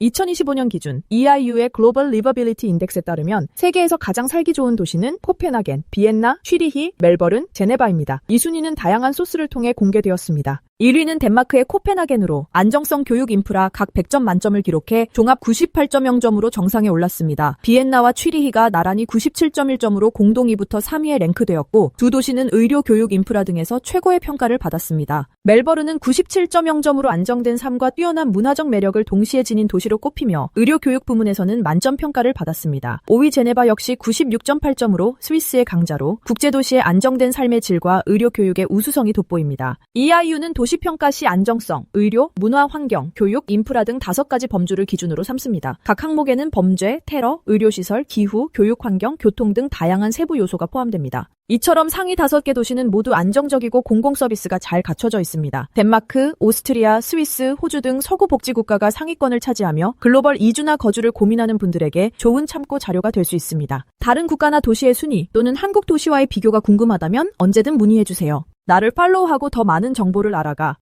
2025년 기준 EIU의 글로벌 리버빌리티 인덱스에 따르면 세계에서 가장 살기 좋은 도시는 코펜하겐, 비엔나, 취리히, 멜버른, 제네바입니다. 이 순위는 다양한 소스를 통해 공개되었습니다. 1위는 덴마크의 코펜하겐으로 안정성 교육 인프라 각 100점 만점을 기록해 종합 98.0점으로 정상에 올랐습니다. 비엔나와 취리히가 나란히 97.1점으로 공동 2부터 3위에 랭크되었고 두 도시는 의료 교육 인프라 등에서 최고의 평가를 받았습니다. 멜버른은 97.0점으로 안정된 삶과 뛰어난 문화적 매력을 동시에 지닌 도시로 꼽히며 의료 교육 부문에서는 만점 평가를 받았습니다. 5위 제네바 역시 96.8점으로 스위스의 강자로 국제 도시의 안정된 삶의 질과 의료 교육의 우수성이 돋보입니다. EIU는 도시평가 시 안정성, 의료, 문화 환경, 교육, 인프라 등 다섯 가지 범주를 기준으로 삼습니다. 각 항목에는 범죄, 테러, 의료시설, 기후, 교육 환경, 교통 등 다양한 세부 요소가 포함됩니다. 이처럼 상위 다섯 개 도시는 모두 안정적이고 공공 서비스가 잘 갖춰져 있습니다. 덴마크, 오스트리아, 스위스, 호주 등 서구 복지 국가가 상위권을 차지하며 글로벌 이주나 거주를 고민하는 분들에게 좋은 참고 자료가 될 수 있습니다. 다른 국가나 도시의 순위 또는 한국 도시와의 비교가 궁금하다면 언제든 문의해 주세요. 나를 팔로우하고 더 많은 정보를 알아가.